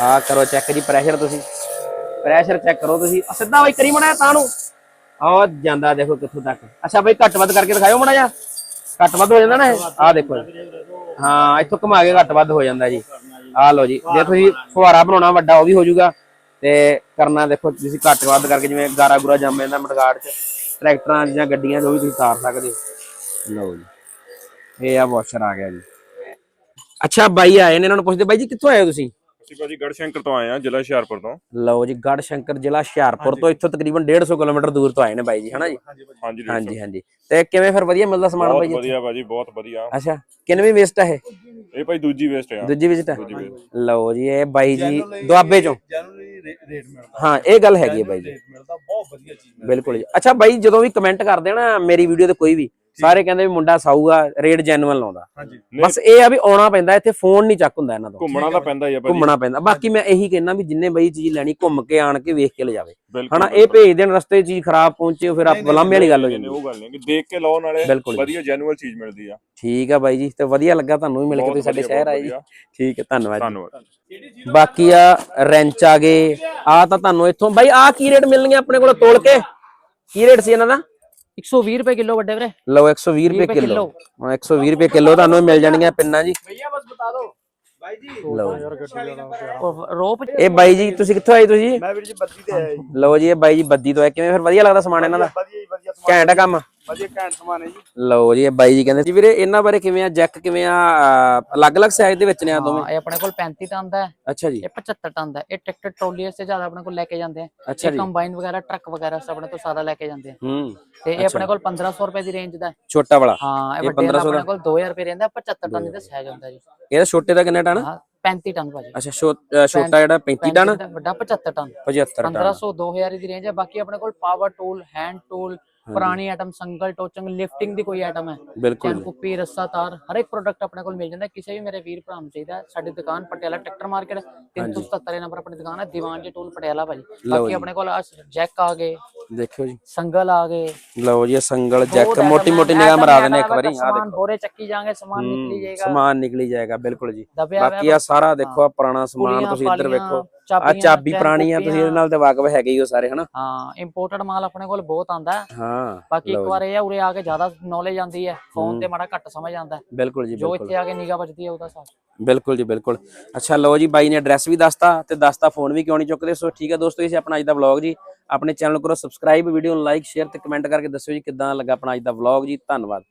ਆ ਕਰੋ ਚੈੱਕ ਜੀ ਪ੍ਰੈਸ਼ਰ ਤੁਸੀਂ। ਪ੍ਰੈਸ਼ਰ ਚੈੱਕ ਕਰੋ ਤੁਸੀਂ। ਆਹ ਸਿੱਧਾ ਬਾਈ ਕਰੀ ਮੜਾ ਤਾਂ ਨੂੰ। ਆ ਜਾਂਦਾ ਦੇਖੋ ਕਿੱਥੋਂ ਤੱਕ। ਅੱਛਾ ਬਾਈ ਘੱਟ ਵੱਧ ਕਰਕੇ ਦਿਖਾਇਓ ਮੜਾ ਜਾ ਘੱਟ ਵੱਧ ਹੋ ਜਾਂਦਾ ਨਾ ਆ ਦੇਖੋ ਹਾਂ, ਇੱਥੋਂ ਘੁਮਾ ਕੇ ਘੱਟ ਵੱਧ ਹੋ ਜਾਂਦਾ ਜੀ। ਆ ਲਓ ਜੀ। ਜੇ ਤੁਸੀਂ ਫੁਹਾਰਾ ਬਣਾਉਣਾ ਵੱਡਾ, ਉਹ ਵੀ ਹੋ ਜਾਊਗਾ। ਤੇ ਕਰਨਾ ਦੇਖੋ, ਤੁਸੀਂ ਘੱਟ ਵੱਧ ਕਰਕੇ ਜਿਵੇਂ ਗਾਰਾ ਗੁਰਾ ਜੰਮ ਜਾਂਦਾ ਮਟਗਾੜ 'ਚ। ਟਰੈਕਟਰਾਂ ਜਾਂ ਗੱਡੀਆਂ ਜੋ ਵੀ ਤੁਸੀਂ ਤਾਰ ਸਕਦੇ ਹੋ। ਲਓ ਜੀ। ਇਹ ਆ ਵਾਸ਼ਰ ਆ ਗਿਆ ਜੀ। ਅੱਛਾ, ਬਾਈ ਆਏ ਨੇ, ਇਹਨਾਂ ਨੂੰ ਪੁੱਛਦੇ, ਬਾਈ ਜੀ ਕਿੱਥੋਂ ਆਏ ਹੋ ਤੁਸੀਂ? ਅਸੀਂ ਭਾਜੀ ਗੜਸ਼ੰਕਰ ਤੋਂ ਆਏ ਆ ਜ਼ਿਲ੍ਹਾ ਹੁਸ਼ਿਆਰਪੁਰ ਤੋਂ। ਲਓ ਜੀ ਗੜ ਸ਼ੰਕਰ ਜ਼ਿਲ੍ਹਾ ਹੁਸ਼ਿਆਰਪੁਰ ਤੋਂ ਇੱਥੋਂ ਤਕਰੀਬਨ 150 ਕਿਲੋਮੀਟਰ ਦੂਰ ਤੋਂ ਆਏ ਨੇ ਬਾਈ ਜੀ ਹਨਾ ਜੀ? ਹਾਂਜੀ ਹਾਂਜੀ ਹਾਂਜੀ ਤੇ ਕਿਵੇਂ ਫਿਰ ਵਧੀਆ ਮਿਲਦਾ ਸਮਾਨ ਬਾਈ ਬਹੁਤ ਜੀ ਵਧੀਆ ਭਾਜੀ ਬਹੁਤ ਵਧੀਆ। ਅੱਛਾ ਕਿੰਨਵੀਂ ਵੇਸਟ ਹੈ ਇਹ? ਇਹ ਭਾਈ ਦੂਜੀ ਵੇਸਟ ਆ। ਦੂਜੀ ਵਿਜ਼ਿਟ ਹੈ। ਲਓ ਜੀ ਇਹ ਬਾਈ ਜੀ ਦੁਆਬੇ ਚੋਂ। ਜਨਰਲੀ ਰੇਟ ਮਿਲਦਾ। ਹਾਂ ਇਹ ਗੱਲ ਹੈਗੀ ਹੈ ਬਾਈ ਜੀ। ਰੇਟ ਮਿਲਦਾ ਬਹੁਤ ਵਧੀਆ ਚੀਜ਼ ਬਿਲਕੁਲ ਜੀ। ਅੱਛਾ ਬਾਈ ਜਦੋਂ ਵੀ ਕਮੈਂਟ ਕਰਦੇ ਨਾ ਮੇਰੀ ਵੀਡੀਓ ਤੇ ਕੋਈ ਵੀ ਸਾਰੇ ਕਹਿੰਦੇ ਵੀ ਮੁੰਡਾ ਸਾਊ ਆ ਰੇਟ ਜੈਨੂਅਲ ਲਾਉਂਦਾ। ਹਾਂਜੀ। ਬਸ ਇਹ ਆ ਵੀ ਆਉਣਾ ਪੈਂਦਾ ਇੱਥੇ ਫੋਨ ਨਹੀਂ ਚੱਕ ਹੁੰਦਾ ਇਹਨਾਂ ਤੋਂ। ਘੁੰਮਣਾ ਤਾਂ ਪੈਂਦਾ ਹੀ ਆ ਭਾਜੀ। ਘੁੰਮਣਾ ਪੈਂਦਾ। ਬਾਕੀ ਮੈਂ ਇਹੀ ਕਹਿਣਾ ਵੀ ਜਿੰਨੇ ਬਾਈ ਚੀਜ਼ ਲੈਣੀ ਘੁੰਮ ਕੇ ਆਣ ਕੇ ਵੇਖ ਕੇ ਲਿਜਾਵੇ ਬਿਲਕੁਲ ਹਨਾ ਇਹ ਭੇਜ ਦੇਣ ਰਸਤੇ ਚੀਜ਼ ਖਰਾਬ ਪਹੁੰਚੇ ਫਿਰ ਆਪ ਬਲਾਮੇ ਵਾਲੀ ਗੱਲ ਹੋ ਜਾਂਦੀ। ਉਹ ਗੱਲ ਨਹੀਂ ਕਿ ਦੇਖ ਕੇ ਲਾਓ ਨਾਲੇ ਬਿਲਕੁਲ। ਜੀ। ਵਧੀਆ ਜੈਨੂਅਲ ਚੀਜ਼ ਮਿਲਦੀ ਆ। ਠੀਕ ਆ ਬਾਈ ਜੀ ਤੇ ਵਧੀਆ ਲੱਗਾ ਤੁਹਾਨੂੰ ਵੀ ਮਿਲ ਕੇ ਤੁਸੀਂ ਸਾਡੇ ਸ਼ਹਿਰ ਆਏ ਜੀ। ਠੀਕ ਹੈ ਧੰਨਵਾਦ ਜੀ। ਧੰਨਵਾਦ। ਬਾਕੀ ਆ ਰੈਂਚ ਆ ਗਏ। ਆ ਤਾਂ ਤੁਹਾਨੂੰ ਇੱਥੋਂ ਬਾਈ ਆ ਕੀ ਰੇਟ ਮਿਲਣਗੇ ਆਪਣੇ ਕੋਲ ਤੋਲ ਕੇ? ਕੀ ਰੇਟ ਸੀ ਇਹਨਾਂ ਦਾ? 120 ਰੁਪਏ ਕਿਲੋ ਵੱਡੇ ਵੀਰੇ। ਲਓ 120 ਰੁਪਏ ਕਿਲੋ। ਹਾਂ 120 ਰੁਪਏ ਕਿਲੋ ਤੁਹਾਨੂੰ ਮਿਲ ਜਾਣਗੀਆਂ ਪਿੰਨਾਂ ਜੀ। ਭਈਆ ਬਸ ਬਤਾ ਦਿਓ ਬਾਈ ਜੀ ਲਓ। ਉਹ ਰੋਪ ਇਹ ਬਾਈ ਜੀ ਤੁਸੀਂ ਕਿੱਥੋਂ ਆਏ ਤੁਸੀਂ? ਮੈਂ ਵੀਰ ਜੀ ਬੱਤੀ ਤੇ ਆਇਆ ਜੀ। ਲਓ ਜੀ ਇਹ ਬਾਈ ਜੀ ਬੱਦੀ ਤੋਂ ਆਏ। ਕਿਵੇਂ ਫਿਰ ਵਧੀਆ ਲੱਗਦਾ ਸਮਾਨ ਇਹਨਾਂ ਦਾ? ਵਧੀਆ ਜੀ ਵਧੀਆ ਸਮਾਨ। ਘੈਂਟ ਆ ਕੰਮ? ਵਧੀਆ ਘੈਂਟ ਸਮਾਨ ਹੈ ਜੀ। ਲਓ ਜੀ ਇਹ ਬਾਈ ਜੀ ਕਹਿੰਦੇ ਜੀ ਵੀਰੇ ਇਹਨਾਂ ਬਾਰੇ ਕਿਵੇਂ ਆ? ਜੈਕ ਕਿਵੇਂ ਆ? ਅਲੱਗ-ਅਲੱਗ ਸਾਈਜ਼ ਦੇ ਵਿੱਚ ਨੇ ਆ ਦੋਵੇਂ? ਇਹ ਆਪਣੇ ਕੋਲ 35 ਟਨ ਦਾ ਹੈ। ਅੱਛਾ ਜੀ। ਇਹ 75 ਟਨ ਦਾ ਹੈ। ਇਹ ਟਰੈਕਟਰ ਟਰੋਲੀ ਸੇ ਜ਼ਿਆਦਾ ਆਪਣੇ ਕੋਲ ਲੈ ਕੇ ਜਾਂਦੇ ਆ। ਇਹ ਕੰਬਾਈਨ ਵਗੈਰਾ ਟਰੱਕ ਵਗੈਰਾ ਸਭ ਆਪਣੇ ਤੋਂ ਸਾਦਾ ਲੈ ਕੇ ਜਾਂਦੇ ਆ। ਹੂੰ ਤੇ ਇਹ ਆਪਣੇ ਕੋਲ 1500 ਰੁਪਏ ਦੀ ਰੇਂਜ ਦਾ ਹੈ। ਛੋਟਾ ਵਾਲਾ? ਹਾਂ ਇਹ ਇਹ ਵੱਡੇ ਦਾ? 1500 ਆਪਣੇ ਕੋਲ 2000 ਰੁਪਏ ਰਹਿੰਦਾ 75 ਟਨ ਦਾ ਸਾਈਜ਼ ਹੁੰਦਾ ਜੀ। ਇਹਦਾ ਛੋਟੇ ਦਾ ਕਿੰਨਾ ਟਨ? ਹਾਂ 35 ਟਨ ਭਾਜੀ। ਅੱਛਾ ਛੋਟਾ ਜਿਹੜਾ 35 ਟਨ? 35 ਦਾ ਵੱਡਾ 75 ਟਨ। 75 ਟਨ। 1500 2000 ਦੀ ਰੇਂਜ ਹੈ। ਬਾਕੀ ਆਪਣੇ ਕੋਲ ਪਾਵਰ ਟੂਲ ਹੈਂਡ ਟੂਲ ਪੁਰਾਣੀ ਆਈਟਮ ਸੰਗਲ ਟੋਚੰਗ ਲਿਫਟਿੰਗ ਦੀ ਕੋਈ ਆਈਟਮ ਹੈ। ਬਿਲਕੁਲ ਕੁੱਪੀ ਰੱਸਾ ਤਾਰ ਹਰ ਇੱਕ ਪ੍ਰੋਡਕਟ ਆਪਣੇ ਕੋਲ ਮਿਲ ਜਾਂਦਾ। ਕਿਸੇ ਵੀ ਮੇਰੇ ਵੀਰ ਭਰਾ ਨੂੰ ਚਾਹੀਦਾ ਸਾਡੀ ਦੁਕਾਨ ਪਟਿਆਲਾ ਟਰੈਕਟਰ ਮਾਰਕੀਟ 377 ਨੰਬਰ ਆਪਣੀ ਦੁਕਾਨ ਹੈ। ਦੀਵਾਨ ਜੀ ਟੂਲ ਪਟਿਆਲਾ ਭਾਜੀ। ਬਾਕੀ ਆਪਣੇ ਕੋਲ ਜੈਕ ਆ ਗਏ। ਦੇਖਿਓ ਜੀ। ਸੰਗਲ ਆ ਗਏ। ਲਓ ਜੀ ਸੰਗਲ ਜੈਕ। ਮੋਟੀ। ਮੋਟੀ ਨਿਗਾਹ ਮਰਾ ਦੇਣੇ ਇੱਕ ਵਾਰੀ। ਆ ਦੇਖੋ। ਬੋਰੇ ਚੱਕੀ ਜਾਾਂਗੇ ਸਮਾਨ ਨਿਕਲੀ ਜਾਏਗਾ। ਸਮਾਨ ਨਿਕਲੀ ਜਾਏਗਾ ਬਿਲਕੁਲ ਜੀ। ਬਾਕੀ ਆ ਸਾਰਾ ਦੇਖੋ ਆ ਪੁਰਾਣਾ ਸਮਾਨ ਤੁਸੀਂ ਇੱਧਰ ਵੇਖੋ। ਆ ਚਾਬੀ ਪੁਰਾਣੀ ਆ ਤੁਸੀਂ ਇਹਦੇ। ਨਾਲ ਤੇ ਵਾਕਫ ਹੈਗੇ ਹੀ ਹੋ ਸਾਰੇ ਹਨਾ? ਹਾਂ ਇੰਪੋਰਟਡ ਮਾਲ ਆਪਣੇ ਕੋਲ ਬਹੁਤ ਆਂਦਾ ਹੈ। ਬਾਕੀ ਇੱਕ ਵਾਰ ਇਹ ਆ ਉਰੇ ਆ ਕੇ ਜ਼ਿਆਦਾ ਨੌਲੇਜ ਆਂਦੀ ਹੈ। ਫੋਨ ਤੇ ਮਾੜਾ ਘੱਟ ਸਮਝ ਆਂਦਾ ਬਿਲਕੁਲ ਜੀ ਜੋ ਇੱਥੇ ਆ ਕੇ ਨਿਗਾਹ ਵੱਜਦੀ ਹੈ ਉਹਦਾ ਸਾਥ ਬਿਲਕੁਲ ਜੀ ਬਿਲਕੁਲ। ਅੱਛਾ ਲਓ ਜੀ ਬਾਈ ਨੇ ਐਡਰੈਸ ਵੀ ਦੱਸਤਾ ਤੇ ਦੱਸਤਾ ਫੋਨ ਵੀ ਕਿਉਂ ਨਹੀਂ ਚੁੱਕਦੇ। ਸੋ ਠੀਕ ਹੈ ਦੋਸਤੋ ਇਹ ਸੀ ਆਪਣਾ ਅੱਜ ਦਾ ਵਲੌਗ ਜੀ। ਆਪਣੇ ਚੈਨਲ ਕਰੋ ਸਬਸਕ੍ਰਾਈਬ ਵੀਡੀਓ ਨੂੰ ਲਾਈਕ ਸ਼ੇਅਰ ਤੇ ਕਮੈਂਟ ਕਰਕੇ ਦੱਸਿਓ ਜੀ ਕਿੱਦਾਂ ਲੱਗਾ ਆਪਣਾ ਅੱਜ ਦਾ ਵਲੌਗ ਜੀ। ਧੰਨਵਾਦ।